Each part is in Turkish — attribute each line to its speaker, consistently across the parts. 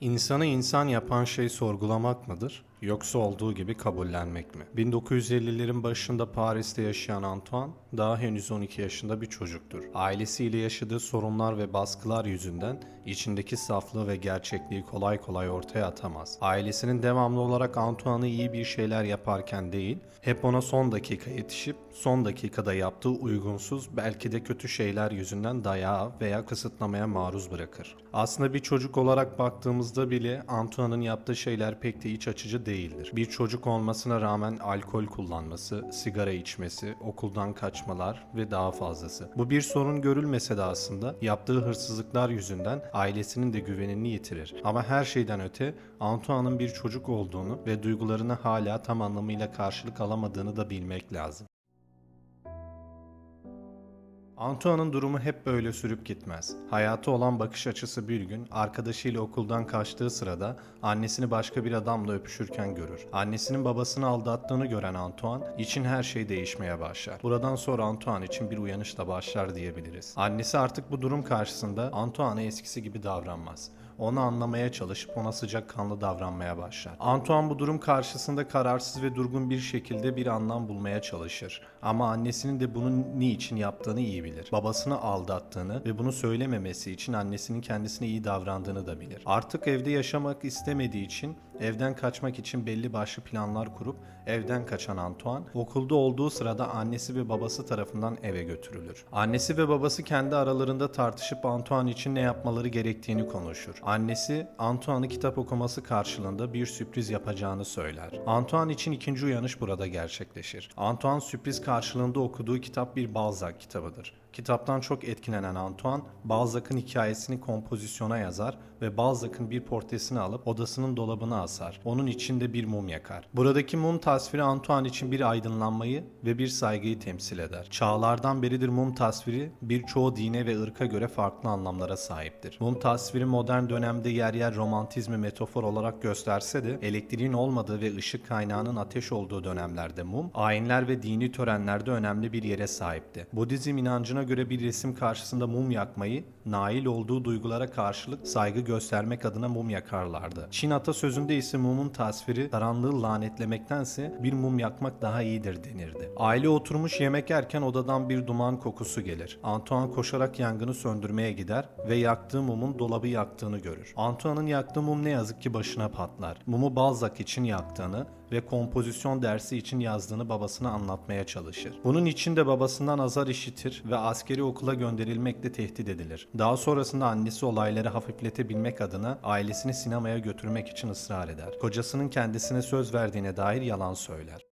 Speaker 1: İnsanı insan yapan şey sorgulamak mıdır? Yoksa olduğu gibi kabullenmek mi? 1950'lerin başında Paris'te yaşayan Antoine daha henüz 12 yaşında bir çocuktur. Ailesiyle yaşadığı sorunlar ve baskılar yüzünden içindeki saflığı ve gerçekliği kolay kolay ortaya atamaz. Ailesinin devamlı olarak Antoine'ı iyi bir şeyler yaparken değil, hep ona son dakika yetişip son dakikada yaptığı uygunsuz belki de kötü şeyler yüzünden dayağa veya kısıtlamaya maruz bırakır. Aslında bir çocuk olarak baktığımızda bile Antoine'ın yaptığı şeyler pek de iç açıcı değildir. Bir çocuk olmasına rağmen alkol kullanması, sigara içmesi, okuldan kaçmalar ve daha fazlası. Bu bir sorun görülmese de aslında yaptığı hırsızlıklar yüzünden ailesinin de güvenini yitirir. Ama her şeyden öte Antoine'ın bir çocuk olduğunu ve duygularını hala tam anlamıyla karşılık alamadığını da bilmek lazım. Antoine'ın durumu hep böyle sürüp gitmez. Hayatı olan bakış açısı bir gün arkadaşıyla okuldan kaçtığı sırada annesini başka bir adamla öpüşürken görür. Annesinin babasını aldattığını gören Antoine için her şey değişmeye başlar. Buradan sonra Antoine için bir uyanış da başlar diyebiliriz. Annesi artık bu durum karşısında Antoine'a eskisi gibi davranmaz onu anlamaya çalışıp ona sıcakkanlı davranmaya başlar. Antoine bu durum karşısında kararsız ve durgun bir şekilde bir anlam bulmaya çalışır. Ama annesinin de bunun niçin yaptığını iyi bilir. Babasını aldattığını ve bunu söylememesi için annesinin kendisine iyi davrandığını da bilir. Artık evde yaşamak istemediği için evden kaçmak için belli başlı planlar kurup evden kaçan Antoine okulda olduğu sırada annesi ve babası tarafından eve götürülür. Annesi ve babası kendi aralarında tartışıp Antoine için ne yapmaları gerektiğini konuşur. Annesi Antoine'ı kitap okuması karşılığında bir sürpriz yapacağını söyler. Antoine için ikinci uyanış burada gerçekleşir. Antoine sürpriz karşılığında okuduğu kitap bir Balzac kitabıdır. Kitaptan çok etkilenen Antoine, Balzac'ın hikayesini kompozisyona yazar ve Balzac'ın bir portresini alıp odasının dolabına asar. Onun içinde bir mum yakar. Buradaki mum tasviri Antoine için bir aydınlanmayı ve bir saygıyı temsil eder. Çağlardan beridir mum tasviri birçoğu dine ve ırka göre farklı anlamlara sahiptir. Mum tasviri modern dönemde yer yer romantizmi metafor olarak gösterse de elektriğin olmadığı ve ışık kaynağının ateş olduğu dönemlerde mum, ayinler ve dini törenlerde önemli bir yere sahipti. Budizm inancına göre bir resim karşısında mum yakmayı, nail olduğu duygulara karşılık saygı göstermek adına mum yakarlardı. Çin atasözünde ise mumun tasviri karanlığı lanetlemektense bir mum yakmak daha iyidir denirdi. Aile oturmuş yemek yerken odadan bir duman kokusu gelir. Antoine koşarak yangını söndürmeye gider ve yaktığı mumun dolabı yaktığını görür. Antoine'ın yaktığı mum ne yazık ki başına patlar. Mumu Balzac için yaktığını ve kompozisyon dersi için yazdığını babasına anlatmaya çalışır. Bunun için de babasından azar işitir ve askeri okula gönderilmekle tehdit edilir. Daha sonrasında annesi olayları hafifletebilmek adına ailesini sinemaya götürmek için ısrar eder. Kocasının kendisine söz verdiğine dair yalan söyler.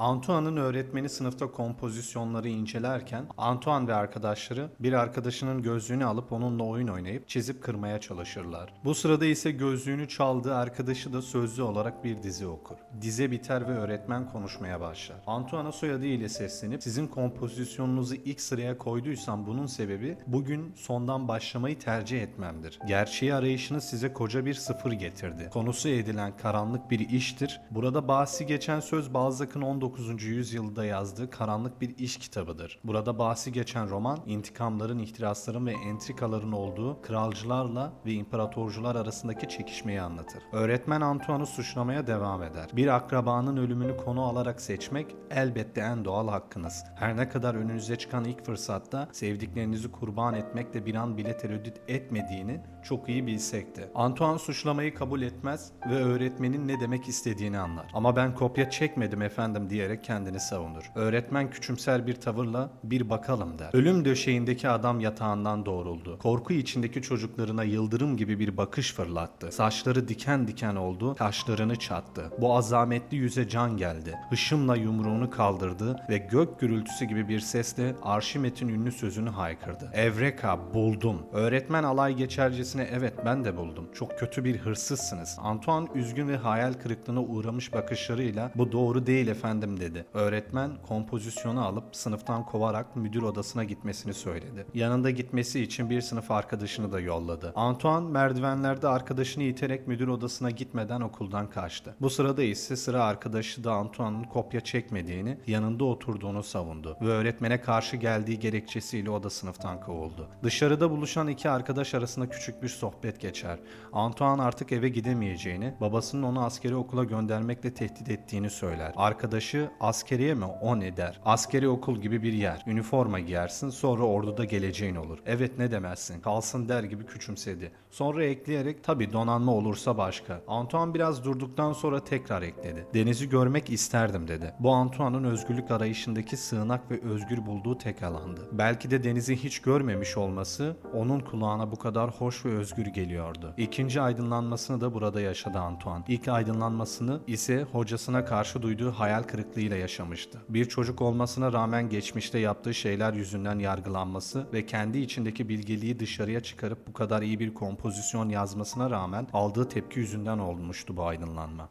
Speaker 1: Antoine'ın öğretmeni sınıfta kompozisyonları incelerken Antoine ve arkadaşları bir arkadaşının gözlüğünü alıp onunla oyun oynayıp çizip kırmaya çalışırlar. Bu sırada ise gözlüğünü çaldığı arkadaşı da sözlü olarak bir dizi okur. Dize biter ve öğretmen konuşmaya başlar. Antoine'a soyadı ile seslenip sizin kompozisyonunuzu ilk sıraya koyduysam bunun sebebi bugün sondan başlamayı tercih etmemdir. Gerçeği arayışınız size koca bir sıfır getirdi. Konusu edilen karanlık bir iştir. Burada bahsi geçen söz Balzac'ın 19 yüzyılda yazdığı karanlık bir iş kitabıdır. Burada bahsi geçen roman intikamların, ihtirasların ve entrikaların olduğu kralcılarla ve imparatorcular arasındaki çekişmeyi anlatır. Öğretmen Antoine'ı suçlamaya devam eder. Bir akrabanın ölümünü konu alarak seçmek elbette en doğal hakkınız. Her ne kadar önünüze çıkan ilk fırsatta sevdiklerinizi kurban etmekle bir an bile tereddüt etmediğini çok iyi bilsek de. Antoine suçlamayı kabul etmez ve öğretmenin ne demek istediğini anlar. Ama ben kopya çekmedim efendim diyerek kendini savunur. Öğretmen küçümser bir tavırla bir bakalım der. Ölüm döşeğindeki adam yatağından doğruldu. Korku içindeki çocuklarına yıldırım gibi bir bakış fırlattı. Saçları diken diken oldu, kaşlarını çattı. Bu azametli yüze can geldi. Hışımla yumruğunu kaldırdı ve gök gürültüsü gibi bir sesle Arşimet'in ünlü sözünü haykırdı. Evreka buldum. Öğretmen alay geçercesine evet ben de buldum. Çok kötü bir hırsızsınız. Antoine üzgün ve hayal kırıklığına uğramış bakışlarıyla bu doğru değil efendim beğendim dedi. Öğretmen kompozisyonu alıp sınıftan kovarak müdür odasına gitmesini söyledi. Yanında gitmesi için bir sınıf arkadaşını da yolladı. Antoine merdivenlerde arkadaşını iterek müdür odasına gitmeden okuldan kaçtı. Bu sırada ise sıra arkadaşı da Antoine'ın kopya çekmediğini, yanında oturduğunu savundu ve öğretmene karşı geldiği gerekçesiyle o sınıftan kovuldu. Dışarıda buluşan iki arkadaş arasında küçük bir sohbet geçer. Antoine artık eve gidemeyeceğini, babasının onu askeri okula göndermekle tehdit ettiğini söyler. Arkadaşı askeriye mi o ne der. Askeri okul gibi bir yer. Üniforma giyersin sonra orduda geleceğin olur. Evet ne demezsin. Kalsın der gibi küçümsedi. Sonra ekleyerek tabi donanma olursa başka. Antoine biraz durduktan sonra tekrar ekledi. Denizi görmek isterdim dedi. Bu Antoine'ın özgürlük arayışındaki sığınak ve özgür bulduğu tek alandı. Belki de denizi hiç görmemiş olması onun kulağına bu kadar hoş ve özgür geliyordu. İkinci aydınlanmasını da burada yaşadı Antoine. İlk aydınlanmasını ise hocasına karşı duyduğu hayal kırıklığıyla yaşamıştı. Bir çocuk olmasına rağmen geçmişte yaptığı şeyler yüzünden yargılanması ve kendi içindeki bilgeliği dışarıya çıkarıp bu kadar iyi bir kompozisyon yazmasına rağmen aldığı tepki yüzünden olmuştu bu aydınlanma.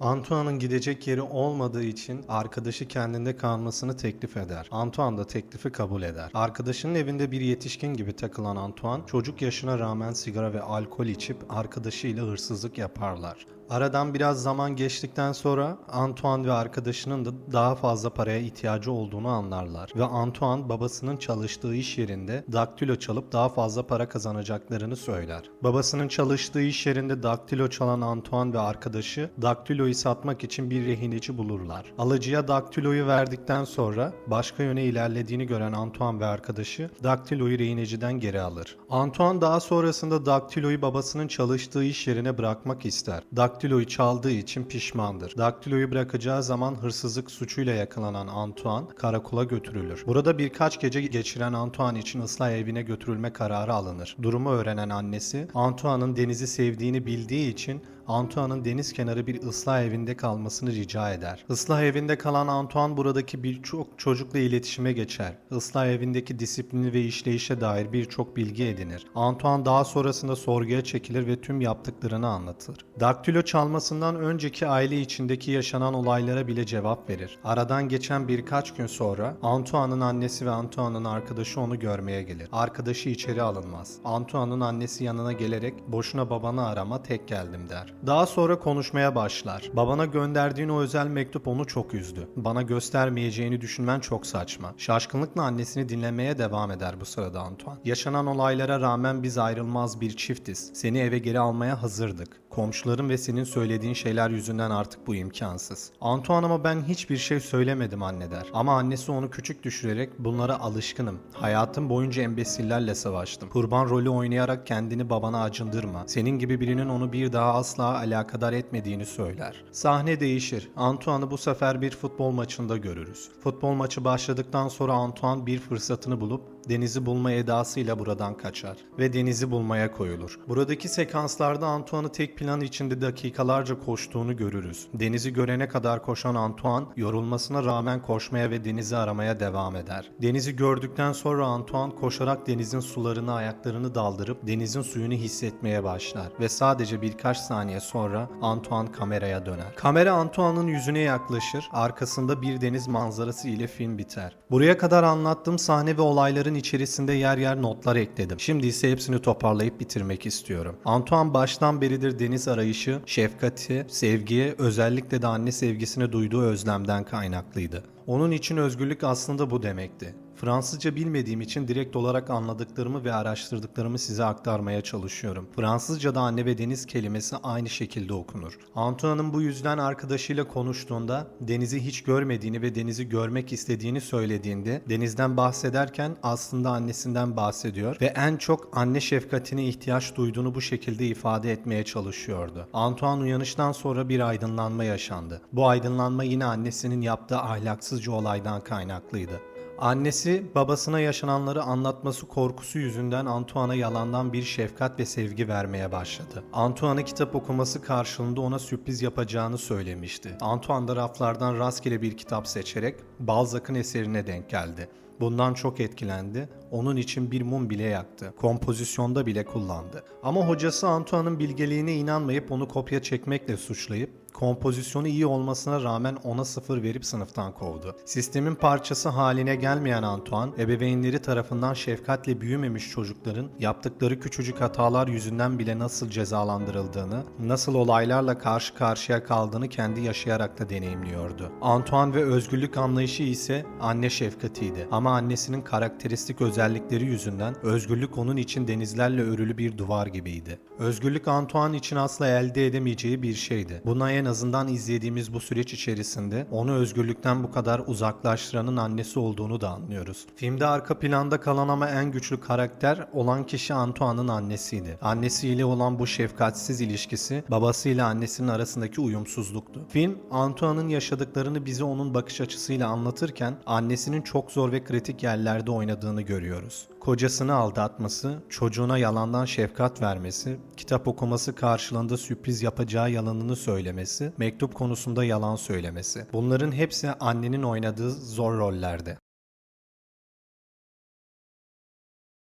Speaker 1: Antoine'ın gidecek yeri olmadığı için arkadaşı kendinde kalmasını teklif eder. Antoine da teklifi kabul eder. Arkadaşının evinde bir yetişkin gibi takılan Antoine, çocuk yaşına rağmen sigara ve alkol içip arkadaşıyla hırsızlık yaparlar. Aradan biraz zaman geçtikten sonra Antoine ve arkadaşının da daha fazla paraya ihtiyacı olduğunu anlarlar. Ve Antoine babasının çalıştığı iş yerinde daktilo çalıp daha fazla para kazanacaklarını söyler. Babasının çalıştığı iş yerinde daktilo çalan Antoine ve arkadaşı daktiloyu satmak için bir rehineci bulurlar. Alıcıya daktiloyu verdikten sonra başka yöne ilerlediğini gören Antoine ve arkadaşı daktiloyu rehineciden geri alır. Antoine daha sonrasında daktiloyu babasının çalıştığı iş yerine bırakmak ister. Daktiloyu çaldığı için pişmandır. Daktiloyu bırakacağı zaman hırsızlık suçuyla yakalanan Antoine karakola götürülür. Burada birkaç gece geçiren Antoine için ıslah evine götürülme kararı alınır. Durumu öğrenen annesi Antoine'ın denizi sevdiğini bildiği için Antoine'ın deniz kenarı bir ıslah evinde kalmasını rica eder. Islah evinde kalan Antoine buradaki birçok çocukla iletişime geçer. Islah evindeki disiplini ve işleyişe dair birçok bilgi edinir. Antoine daha sonrasında sorguya çekilir ve tüm yaptıklarını anlatır. Daktilo çalmasından önceki aile içindeki yaşanan olaylara bile cevap verir. Aradan geçen birkaç gün sonra Antoine'ın annesi ve Antoine'ın arkadaşı onu görmeye gelir. Arkadaşı içeri alınmaz. Antoine'ın annesi yanına gelerek boşuna babanı arama tek geldim der. Daha sonra konuşmaya başlar. Babana gönderdiğin o özel mektup onu çok üzdü. Bana göstermeyeceğini düşünmen çok saçma. Şaşkınlıkla annesini dinlemeye devam eder bu sırada Antoine. Yaşanan olaylara rağmen biz ayrılmaz bir çiftiz. Seni eve geri almaya hazırdık. Komşuların ve senin söylediğin şeyler yüzünden artık bu imkansız. Antoine ama ben hiçbir şey söylemedim anne der. Ama annesi onu küçük düşürerek bunlara alışkınım. Hayatım boyunca embesillerle savaştım. Kurban rolü oynayarak kendini babana acındırma. Senin gibi birinin onu bir daha asla alakadar etmediğini söyler. Sahne değişir. Antoine'ı bu sefer bir futbol maçında görürüz. Futbol maçı başladıktan sonra Antoine bir fırsatını bulup denizi bulma edasıyla buradan kaçar ve denizi bulmaya koyulur. Buradaki sekanslarda Antoine'ı tek plan içinde dakikalarca koştuğunu görürüz. Denizi görene kadar koşan Antoine yorulmasına rağmen koşmaya ve denizi aramaya devam eder. Denizi gördükten sonra Antoine koşarak denizin sularına ayaklarını daldırıp denizin suyunu hissetmeye başlar ve sadece birkaç saniye sonra Antoine kameraya döner. Kamera Antoine'ın yüzüne yaklaşır, arkasında bir deniz manzarası ile film biter. Buraya kadar anlattığım sahne ve olayların içerisinde yer yer notlar ekledim. Şimdi ise hepsini toparlayıp bitirmek istiyorum. Antoine baştan beridir deniz arayışı, şefkati, sevgiye, özellikle de anne sevgisine duyduğu özlemden kaynaklıydı. Onun için özgürlük aslında bu demekti. Fransızca bilmediğim için direkt olarak anladıklarımı ve araştırdıklarımı size aktarmaya çalışıyorum. Fransızca'da anne ve deniz kelimesi aynı şekilde okunur. Antoine'ın bu yüzden arkadaşıyla konuştuğunda denizi hiç görmediğini ve denizi görmek istediğini söylediğinde denizden bahsederken aslında annesinden bahsediyor ve en çok anne şefkatine ihtiyaç duyduğunu bu şekilde ifade etmeye çalışıyordu. Antoine uyanıştan sonra bir aydınlanma yaşandı. Bu aydınlanma yine annesinin yaptığı ahlaksızca olaydan kaynaklıydı. Annesi babasına yaşananları anlatması korkusu yüzünden Antoine'a yalandan bir şefkat ve sevgi vermeye başladı. Antoine'a kitap okuması karşılığında ona sürpriz yapacağını söylemişti. Antoine da raflardan rastgele bir kitap seçerek Balzac'ın eserine denk geldi. Bundan çok etkilendi. Onun için bir mum bile yaktı. Kompozisyonda bile kullandı. Ama hocası Antoine'ın bilgeliğine inanmayıp onu kopya çekmekle suçlayıp kompozisyonu iyi olmasına rağmen ona sıfır verip sınıftan kovdu. Sistemin parçası haline gelmeyen Antoine, ebeveynleri tarafından şefkatle büyümemiş çocukların yaptıkları küçücük hatalar yüzünden bile nasıl cezalandırıldığını, nasıl olaylarla karşı karşıya kaldığını kendi yaşayarak da deneyimliyordu. Antoine ve özgürlük anlayışı ise anne şefkatiydi. Ama annesinin karakteristik özellikleri yüzünden özgürlük onun için denizlerle örülü bir duvar gibiydi. Özgürlük Antoine için asla elde edemeyeceği bir şeydi. Buna en azından izlediğimiz bu süreç içerisinde onu özgürlükten bu kadar uzaklaştıranın annesi olduğunu da anlıyoruz. Filmde arka planda kalan ama en güçlü karakter olan kişi Antoine'ın annesiydi. Annesiyle olan bu şefkatsiz ilişkisi babasıyla annesinin arasındaki uyumsuzluktu. Film Antoine'ın yaşadıklarını bize onun bakış açısıyla anlatırken annesinin çok zor ve kritik yerlerde oynadığını görüyoruz. Kocasını aldatması, çocuğuna yalandan şefkat vermesi, kitap okuması karşılığında sürpriz yapacağı yalanını söylemesi, mektup konusunda yalan söylemesi. Bunların hepsi annenin oynadığı zor rollerde.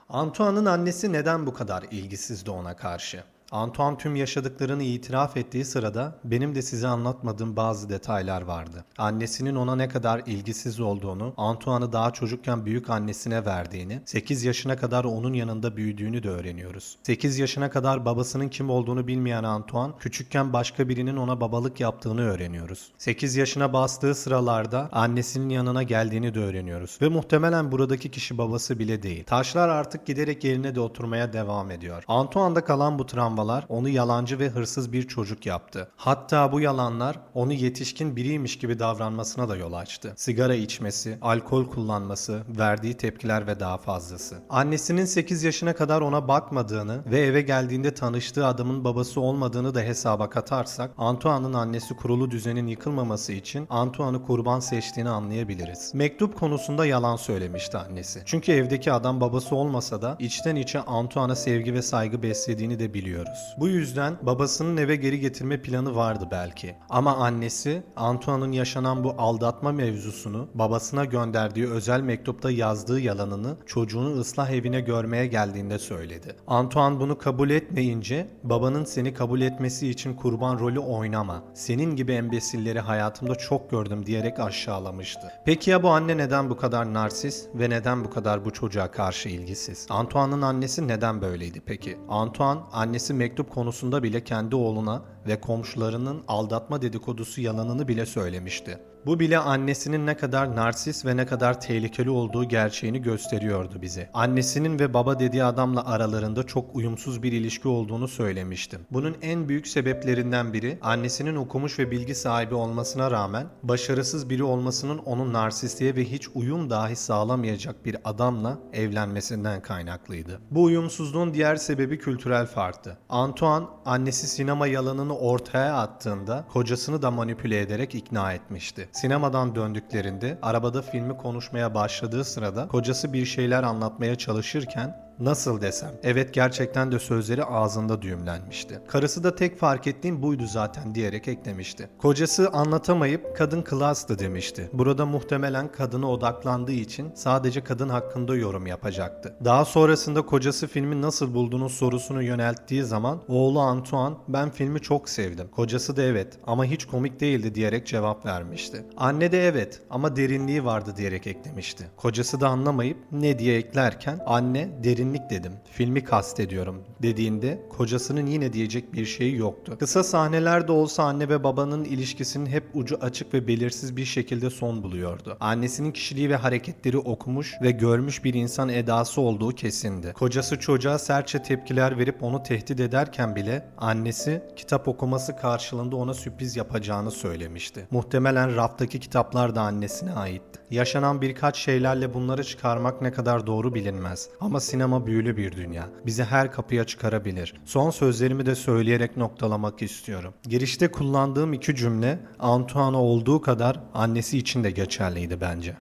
Speaker 1: Antoine'ın annesi neden bu kadar ilgisizdi ona karşı? Antoine tüm yaşadıklarını itiraf ettiği sırada benim de size anlatmadığım bazı detaylar vardı. Annesinin ona ne kadar ilgisiz olduğunu, Antoine'ı daha çocukken büyük annesine verdiğini, 8 yaşına kadar onun yanında büyüdüğünü de öğreniyoruz. 8 yaşına kadar babasının kim olduğunu bilmeyen Antoine, küçükken başka birinin ona babalık yaptığını öğreniyoruz. 8 yaşına bastığı sıralarda annesinin yanına geldiğini de öğreniyoruz. Ve muhtemelen buradaki kişi babası bile değil. Taşlar artık giderek yerine de oturmaya devam ediyor. Antoine'da kalan bu travmalar onu yalancı ve hırsız bir çocuk yaptı. Hatta bu yalanlar onu yetişkin biriymiş gibi davranmasına da yol açtı. Sigara içmesi, alkol kullanması, verdiği tepkiler ve daha fazlası. Annesinin 8 yaşına kadar ona bakmadığını ve eve geldiğinde tanıştığı adamın babası olmadığını da hesaba katarsak Antoine'ın annesi kurulu düzenin yıkılmaması için Antoine'ı kurban seçtiğini anlayabiliriz. Mektup konusunda yalan söylemişti annesi. Çünkü evdeki adam babası olmasa da içten içe Antoine'a sevgi ve saygı beslediğini de biliyoruz. Bu yüzden babasının eve geri getirme planı vardı belki. Ama annesi Antoine'ın yaşanan bu aldatma mevzusunu babasına gönderdiği özel mektupta yazdığı yalanını çocuğunu ıslah evine görmeye geldiğinde söyledi. Antoine bunu kabul etmeyince babanın seni kabul etmesi için kurban rolü oynama. Senin gibi embesilleri hayatımda çok gördüm diyerek aşağılamıştı. Peki ya bu anne neden bu kadar narsis ve neden bu kadar bu çocuğa karşı ilgisiz? Antoine'ın annesi neden böyleydi peki? Antoine annesi mektup konusunda bile kendi oğluna ve komşularının aldatma dedikodusu yalanını bile söylemişti. Bu bile annesinin ne kadar narsis ve ne kadar tehlikeli olduğu gerçeğini gösteriyordu bize. Annesinin ve baba dediği adamla aralarında çok uyumsuz bir ilişki olduğunu söylemiştim. Bunun en büyük sebeplerinden biri annesinin okumuş ve bilgi sahibi olmasına rağmen başarısız biri olmasının onun narsistliğe ve hiç uyum dahi sağlamayacak bir adamla evlenmesinden kaynaklıydı. Bu uyumsuzluğun diğer sebebi kültürel farktı. Antoine annesi sinema yalanını ortaya attığında kocasını da manipüle ederek ikna etmişti. Sinemadan döndüklerinde arabada filmi konuşmaya başladığı sırada kocası bir şeyler anlatmaya çalışırken Nasıl desem? Evet gerçekten de sözleri ağzında düğümlenmişti. Karısı da tek fark ettiğim buydu zaten diyerek eklemişti. Kocası anlatamayıp kadın klastı demişti. Burada muhtemelen kadına odaklandığı için sadece kadın hakkında yorum yapacaktı. Daha sonrasında kocası filmi nasıl bulduğunun sorusunu yönelttiği zaman oğlu Antoine ben filmi çok sevdim. Kocası da evet ama hiç komik değildi diyerek cevap vermişti. Anne de evet ama derinliği vardı diyerek eklemişti. Kocası da anlamayıp ne diye eklerken anne derin derinlik dedim. Filmi kastediyorum dediğinde kocasının yine diyecek bir şeyi yoktu. Kısa sahnelerde olsa anne ve babanın ilişkisinin hep ucu açık ve belirsiz bir şekilde son buluyordu. Annesinin kişiliği ve hareketleri okumuş ve görmüş bir insan edası olduğu kesindi. Kocası çocuğa sertçe tepkiler verip onu tehdit ederken bile annesi kitap okuması karşılığında ona sürpriz yapacağını söylemişti. Muhtemelen raftaki kitaplar da annesine aitti. Yaşanan birkaç şeylerle bunları çıkarmak ne kadar doğru bilinmez. Ama sinema büyülü bir dünya. Bizi her kapıya çıkarabilir. Son sözlerimi de söyleyerek noktalamak istiyorum. Girişte kullandığım iki cümle Antoine olduğu kadar annesi için de geçerliydi bence.